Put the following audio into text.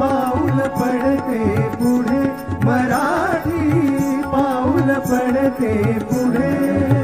पाऊल पडते पुढे. मराठी पाऊल पडते पुढे.